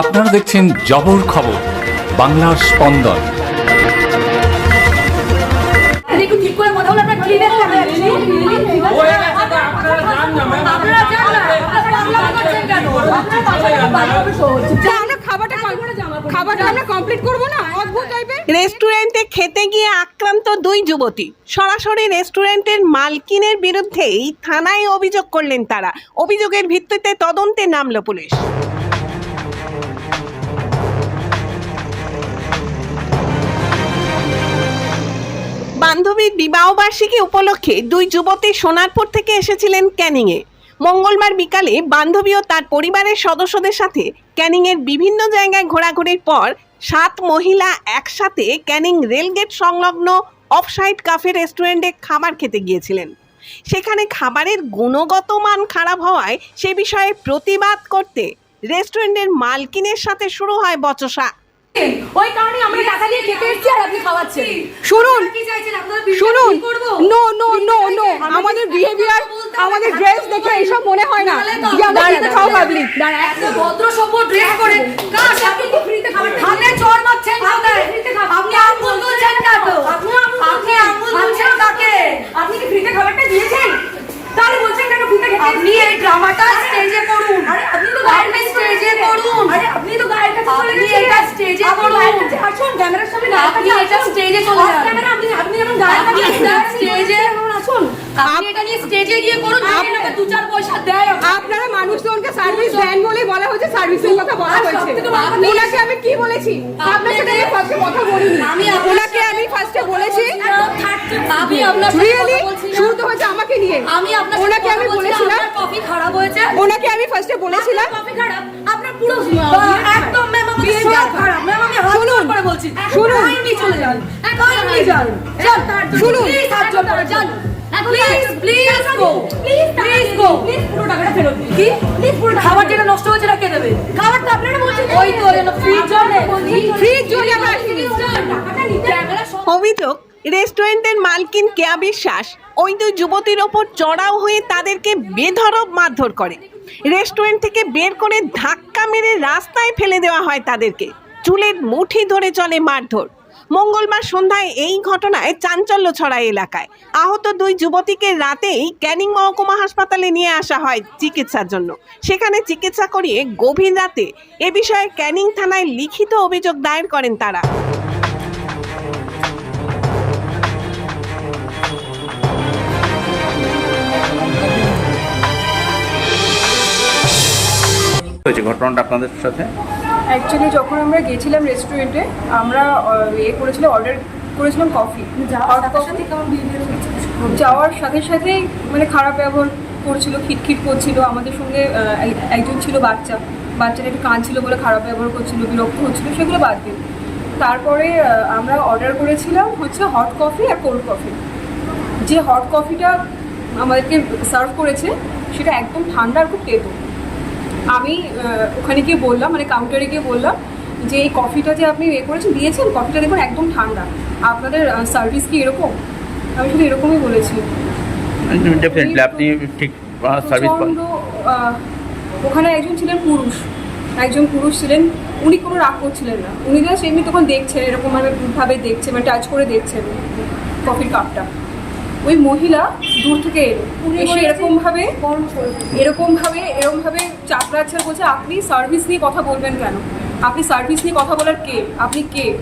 আপনারা দেখছেন জবর খবর বাংলার স্পন্দন। রেস্টুরেন্টে খেতে গিয়ে আক্রান্ত দুই যুবতী। সরাসরি রেস্টুরেন্টের মালকিনের বিরুদ্ধেই থানায় অভিযোগ করলেন তারা। অভিযোগের ভিত্তিতে তদন্তে নামলো পুলিশ। বান্ধবীর বিবাহবার্ষিকী উপলক্ষে দুই যুবতী সোনারপুর থেকে এসেছিলেন ক্যানিংয়ে। মঙ্গলবার বিকালে বান্ধবী ও তার পরিবারের সদস্যদের সাথে ক্যানিংয়ের বিভিন্ন জায়গায় ঘোরাঘুরির পর সাত মহিলা একসাথে ক্যানিং রেলগেট সংলগ্ন অফসাইড কাফে রেস্টুরেন্টে খাবার খেতে গিয়েছিলেন। সেখানে খাবারের গুণগত মান খারাপ হওয়ায় সে বিষয়ে প্রতিবাদ করতে রেস্টুরেন্টের মালকিনের সাথে শুরু হয় বচসা ওই কারণে আমরা টাকা দিয়ে খেতে এসেছি আর আপনি খাওয়াচ্ছেন। শুনুন শুনুন। No no no no. আমাদের বিহেভিয়ার আমাদের ড্রেস দেখে এইসব মনে হয় না। যে আমরা খেতে খাও পাবলিক একটা ভদ্র সভ্য ড্রেস করে কার সাথে কি ফ্রিতে খাবার হাতে চড় মারছেন আপনি আঙ্গুল তুলছেন না তো আপনি আঙ্গুল তুলছেন। কাকে? আপনি কি ফ্রিতে খাবারটা দিয়েছেন? তাহলে বলছেন কেন ফ্রিতে খেতে আপনি এই ড্রামাটা স্টেজে করুন। আরে আপনি তো গায়ের স্টেজে করুন আরে আপনি তো গায়ের কাছে চলে গেছেন। এটা স্টেজে করুন আসুন ক্যামেরার সামনে আপনি এটা স্টেজে চলে যান। ক্যামেরা আপনি আপনি যখন গায়ের কাছে স্টেজে আসুন। আপনি এটা নিয়ে স্টেজে গিয়ে করুন। আপনাকে দু চার পয়সা দেয় আপনারা মানুষজনকে সার্ভিস দেন বলে বলা হয়েছে সার্ভিসের কথা বলা হয়েছে। ওনাকে আমি কি বলেছি? আপনার সাথে আমি ফার্স্টে কথা বলিনি। আমি ওনাকে আমি ফার্স্টে বলেছি আমি আপনার রিয়েলি কথা বলছি না। শুরু তো হয়েছে আমাকে নিয়ে। আমি আপনার ওনাকে আমি বলেছিলাম। কফি খারাপ হয়েছে। ওনাকে আমি ফার্স্টে বলেছিলাম। কফি খারাপ। আপনার পুরো একদম ম্যাম খারাপ। আমি হাত শুনুন, করে বলছি। শুনুন। চলে যান। এখনই যান। শুনুন। প্লিজ হাত জোড় করে যান। প্লিজ প্লিজ গো প্লিজ প্লিজ গো প্লিজ পুরো টাকাটা ফেরত কি? প্লিজ পুরো খাবার যেটা নষ্ট হয়েছে কে দেবে? খাবার তো আপনারা বলছেন ওই তো যেন ফ্রিজ জন্য ফ্রিজ জন্য আমরা টাকাটা নিতে অভিযোগ রেস্টুরেন্টের মালকিন কেয়া বিশ্বাস ওই দুই যুবতীর ওপর চড়াও হয়ে তাদেরকে বেধরব মারধর করে। রেস্টুরেন্ট থেকে বের করে ধাক্কা মেরে রাস্তায় ফেলে দেওয়া হয় তাদেরকে। চুলের মুঠি ধরে চলে মারধর। মঙ্গলবার সন্ধ্যায় এই ঘটনায় চাঞ্চল্য ছড়ায় এলাকায়। আহত দুই যুবতীকে রাতেই ক্যানিং মহকুমা হাসপাতালে নিয়ে আসা হয় চিকিৎসার জন্য। সেখানে চিকিৎসা করিয়ে গভীর রাতে এ বিষয়ে ক্যানিং থানায় লিখিত অভিযোগ দায়ের করেন তারা। হয়েছে ঘটনাটা আপনাদের সাথে? অ্যাকচুয়ালি যখন আমরা গেছিলাম রেস্টুরেন্টে আমরা ইয়ে করেছিলাম অর্ডার করেছিলাম কফি যাওয়ার সাথে সাথেই মানে খারাপ ব্যবহার করছিল খিটখিট করছিল। আমাদের সঙ্গে একজন ছিল বাচ্চা। বাচ্চাটা একটু কাঁদছিল বলে খারাপ ব্যবহার করছিল বিরক্ত হচ্ছিল সেগুলো বাদ দিন। তারপরে আমরা অর্ডার করেছিলাম হচ্ছে হট কফি আর কোল্ড কফি যে হট কফিটা আমাদেরকে সার্ভ করেছে সেটা একদম ঠান্ডা আর খুব তেতো। আমি ওখানে গিয়ে বললাম মানে কাউন্টারে গিয়ে বললাম যে এই কফিটা যে আপনি এ করেছেন দিয়েছেন? কফিটা দেখুন একদম ঠান্ডা। আপনাদের সার্ভিস কি এরকম? আমি শুধু এরকমই বলেছি। ডেফিনেটলি আপনি ঠিক সার্ভিস ওখানে একজন ছিলেন পুরুষ। একজন পুরুষ ছিলেন। উনি কোনো রাগ করছিলেন না। উনি জাস্ট এমনি তখন দেখছেন এরকম ভাবে ভাবে দেখছে মানে টাচ করে দেখছেন কফির কাপটা ওই মহিলা দূর থেকে এলো। এসে এরকম ভাবে এরকম ভাবে এরকম ভাবে চাপড়াচ্ছে বলছে আপনি সার্ভিস নিয়ে কথা বলবেন কেন? আপনি সার্ভিস নিয়ে কথা বলার কে? আপনি কে?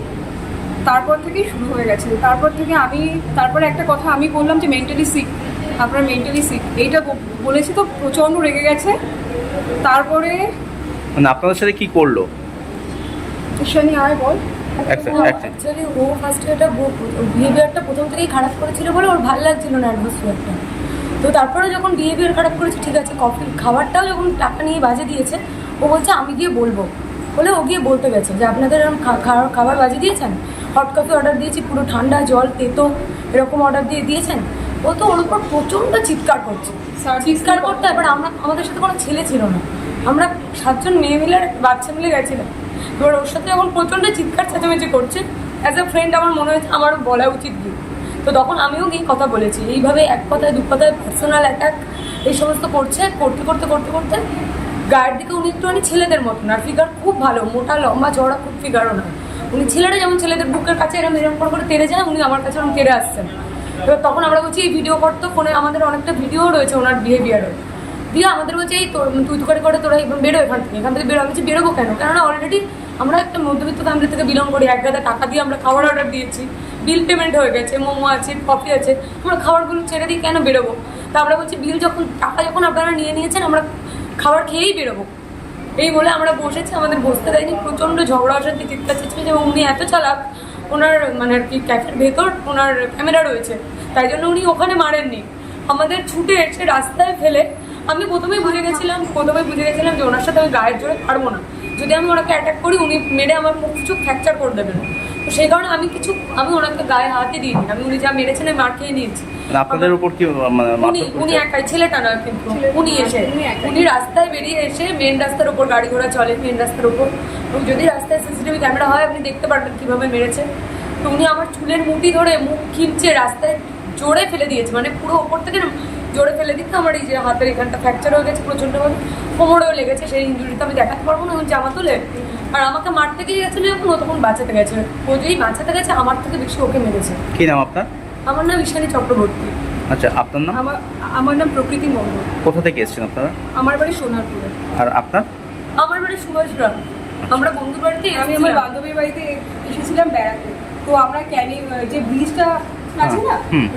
তারপর থেকেই শুরু হয়ে গেছে। তারপর থেকে আমি তারপরে একটা কথা আমি বললাম যে মেন্টালি সিক আপনার মেন্টালি সিক এইটা ব- বলেছি তো প্রচণ্ড রেগে গেছে। তারপরে মানে আপনাদের সাথে কি করল? ঈশানি আয় বল। অ্যাকচুয়ালি ও ফার্স্টে এটা বিহেভিয়ারটা প্রথম থেকেই খারাপ করেছিল বলে ওর ভালো লাগছিল না অ্যাটমসফিয়ারটা তো তারপরে যখন বিহেভিয়ার খারাপ করেছে ঠিক আছে কফি খাবারটাও যখন টাকা নিয়ে বাজে দিয়েছে ও বলছে আমি গিয়ে বলব। বলে ও গিয়ে বলতে গেছে যে আপনাদের এরকম খাবার বাজে দিয়েছেন? হট কফি অর্ডার দিয়েছি পুরো ঠান্ডা জল তেতো এরকম অর্ডার দিয়ে দিয়েছেন? ও তো ওর উপর প্রচণ্ড চিৎকার করছে। চিৎকার করতে এবার আমরা আমাদের সাথে কোনো ছেলে ছিল না। আমরা সাতজন মেয়ে মিলে আর বাচ্চা মিলে গেছিলাম। এবার ওর সাথে যখন প্রচণ্ড চিৎকার চেঁচামেচি করছে। অ্যাজ এ ফ্রেন্ড আমার মনে হয়েছে আমার বলা উচিত গিয়ে। তো তখন আমিও গিয়ে কথা বলেছি। এইভাবে এক কথায়, দু কথায় পার্সোনাল অ্যাটাক এই সমস্ত করছে, করতে করতে করতে করতে গায়ের দিকে উনি একটুখানি ছেলেদের মতন। আর ফিগার খুব ভালো, মোটা, লম্বা চড়া খুব ফিগারও না উনি ছেলেরা যেমন ছেলেদের বুকের কাছে এরকম এরকম করে করে তেড়ে যায়, উনি আমার কাছে এরকম তেড়ে আসছেন। এবার তখন আমরা বলছি, এই ভিডিও করতো ফোনে আমাদের অনেকটা ভিডিও রয়েছে ওনার বিহেভিয়ারের দিয়ে আমাদের বলছে, এই তোর, তুই করে করে তোরা বেরো, এখান থেকে এখান থেকে বেরো। আমি বলছি, বেরোবো কেন? কেননা অলরেডি আমরা একটা মধ্যবিত্ত ফ্যামিলি থেকে বিলং করি। এক গাদা টাকা দিয়ে আমরা খাবার অর্ডার দিয়েছি। বিল পেমেন্ট হয়ে গেছে, মোমো আছে কফি আছে। আমরা খাবারগুলো ছেড়ে দিই, কেন বেরোবো? তা আমরা বলছি বিল যখন, টাকা যখন আপনারা নিয়ে নিয়েছেন, আমরা খাবার খেয়েই বেরোবো। এই বলে আমরা বসেছি, আমাদের বসতে দেয়নি। প্রচণ্ড ঝগড়া, অশান্তি, চিৎকার চেঁচমেচি এবং উনি এত চালাক, ওনার মানে আর কি ক্যাফের ভেতর, ওনার ক্যামেরা রয়েছে। তাই জন্য উনি ওখানে মারেননি। আমাদের ছুটে এসে রাস্তায় ফেলে আমি প্রথমে বুঝে গেছিলাম প্রথমে বুঝে গেছিলাম যে ওনার সাথে আমি গায়ের জোরে পারব না। যদি আমি ওনাকে অ্যাটাক করি উনি মেরে আমার মুখ কিছু ফ্র্যাকচার করে দেবেন। তো সেই কারণে আমি কিছু আমি ওনাকে গায়ে হাতে দিইনি। আমি উনি যা মেরেছেন আমি মার খেয়ে নিয়েছি। মানে আপনাদের উপর কি মানে উনি উনি একাই ছেলেটা না কিন্তু উনি এসে উনি রাস্তায় বেরিয়ে এসে মেন রাস্তার উপর গাড়ি ঘোড়া চলে মেন রাস্তার উপর। এবং যদি রাস্তায় সিসিটিভি ক্যামেরা হয় আপনি দেখতে পারবেন কীভাবে মেরেছে। তো উনি আমার চুলের মুঠি ধরে মুখ খিমচে রাস্তায় জোরে ফেলে দিয়েছে। মানে পুরো ওপর থেকে জোরে ফেলে দিতে আমার এই যে হাতের এখানটা ফ্র্যাকচার হয়ে গেছে প্রচণ্ডভাবে কোমরেও লেগেছে সেই ইঞ্জুরিটা আমি দেখাতে পারব না এখন জামা তুলে। আর আমাকে মারতে গিয়ে গেছিল যখন ও তখন বাঁচাতে গেছে। ও যেই বাঁচাতে গেছে আমার থেকে বেশি ওকে মেরেছে। কি নাম আপনার? আমার নাম ঈশানী চক্রবর্তী। আচ্ছা আপনার নাম? আমার আমার নাম প্রকৃতি মন্ডল কোথা থেকে এসেছেন আপনারা? আমার বাড়ি সোনারপুরে। আর আপনার? আমার বাড়ি সুভাষগ্রাম। আমরা বন্ধুর বাড়িতে আমি আমার বান্ধবীর বাড়িতে এসেছিলাম বেড়াতে। তো আমরা ক্যানি যে ব্রিজটা আছে না?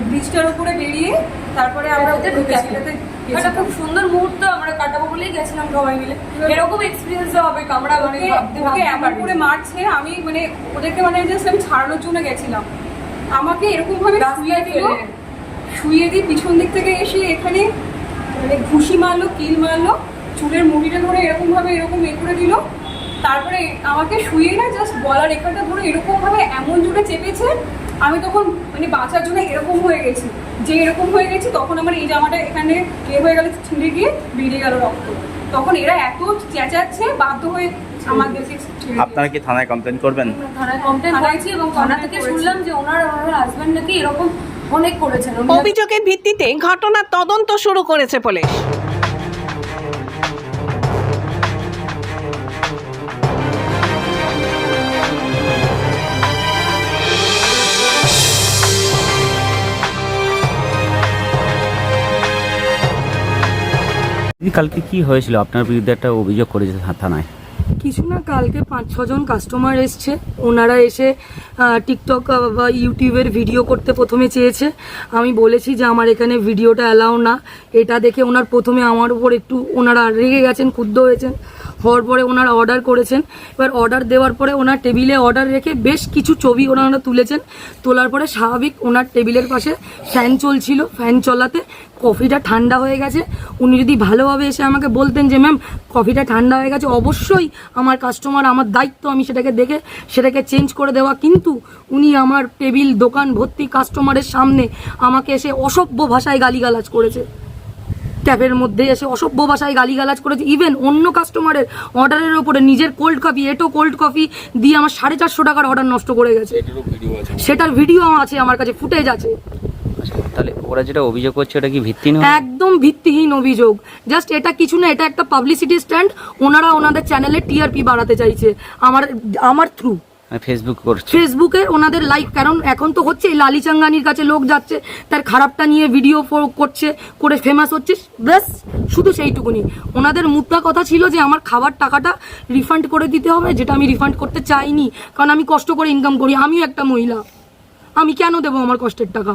ব্রিজটার উপরে বেরিয়ে তারপরে আমরা ওদের ক্যাফেটাতে একটা খুব সুন্দর মুহূর্ত আমরা কাটাবো বলেই গেছিলাম সবাই মিলে। এরকম এক্সপিরিয়েন্স হবে আমরা মানে ওকে ভাবতে ওকে ভাবতে এমন করে মারছে আমি মানে ওদেরকে মানে জাস্ট আমি ছাড়ানোর জন্য গেছিলাম। আমাকে এরকম ভাবে শুয়ে দিল। শুয়ে দিয়ে পিছন দিক থেকে এসে এখানে মানে ঘুষি মারলো কিল মারলো চুলের মুড়িটা ধরে এরকম ভাবে এরকম এ করে দিল। তারপরে আমাকে শুয়ে না জাস্ট গলার রেখাটা ধরে এরকম ভাবে এমন জোরে চেপেছে আমি তখন মানে বাঁচার জন্য এরকম হয়ে গেছি। যে এরকম হয়ে গেছি তখন আমার এই জামাটা এখানে এ হয়ে গেল ছিঁড়ে গিয়ে বেরিয়ে গেল রক্ত। তখন এরা এত চেঁচাচ্ছে বাধ্য হয়ে আমাদেরকে। আপনারা কি থানায় কমপ্লেন করবেন? থানায় কমপ্লেন করেছি এবং থানা থেকে শুনলাম যে ওনার ওনার হাজব্যান্ড নাকি এরকম অনেক করেছেন। অভিযোগের ভিত্তিতে ঘটনার তদন্ত শুরু করেছে পুলিশ। কালকে কি হয়েছিল? আপনার বিরুদ্ধে একটা অভিযোগ করেছে থানায়। কিছু না, কালকে পাঁচ ছজন কাস্টমার এসছে। ওনারা এসে টিকটক বা ইউটিউবের ভিডিও করতে প্রথমে চেয়েছে। আমি বলেছি যে আমার এখানে ভিডিওটা অ্যালাউ না। এটা দেখে ওনার প্রথমে আমার উপর একটু, ওনারা রেগে গেছেন, ক্ষুব্ধ হয়েছেন। হওয়ার পরে ওনারা অর্ডার করেছেন। এবার অর্ডার দেওয়ার পরে ওনার টেবিলে অর্ডার রেখে বেশ কিছু ছবি ওনারা তুলেছেন। তোলার পরে স্বাভাবিক ওনার টেবিলের পাশে ফ্যান চলছিল। ফ্যান চলাতে কফিটা ঠান্ডা হয়ে গেছে। উনি যদি ভালোভাবে এসে আমাকে বলতেন যে ম্যাম কফিটা ঠান্ডা হয়ে গেছে। অবশ্যই আমার কাস্টমার আমার দায়িত্ব আমি সেটাকে দেখে, সেটাকে চেঞ্জ করে দেওয়া। কিন্তু উনি আমার টেবিল দোকান, ভর্তি কাস্টমারের সামনে আমাকে এসে অসভ্য ভাষায় গালিগালাজ করেছে। ক্যাফের মধ্যে এসে অসভ্য ভাষায় গালিগালাজ করেছে। ইভেন অন্য কাস্টমারের অর্ডারের ওপরে নিজের কোল্ড কফি এটো কোল্ড কফি দিয়ে আমার সাড়ে চারশো টাকার অর্ডার নষ্ট করে গেছে। সেটার ভিডিও আছে আমার কাছে ফুটেজ আছে। আচ্ছা, তাহলে ওরা যেটা অভিযোগ করছে ওটা কি ভিত্তিহীন একদম ভিত্তিহীন অভিযোগ। জাস্ট এটা কিছু না এটা একটা পাবলিসিটি স্ট্যান্ড ওনারা ওনাদের চ্যানেলে টিআরপি বাড়াতে চাইছে। আমার আমার থ্রু ফেসবুক করছে। ফেসবুকে ওনাদের লাইক কারণ এখন তো হচ্ছে লালি চাঙ্গানির কাছে লোক যাচ্ছে, তার খারাপটা নিয়ে ভিডিও করছে, করে ফেমাস হচ্ছে, ব্যাস, শুধু সেইটুকুনি। ওনাদের মুদ্রা কথা ছিল যে আমার খাবার টাকাটা রিফান্ড করে দিতে হবে, যেটা আমি রিফান্ড করতে চাইনি, কারণ আমি কষ্ট করে ইনকাম করি, আমিও একটা মহিলা। আমি কেন দেবো আমার কষ্টের টাকা?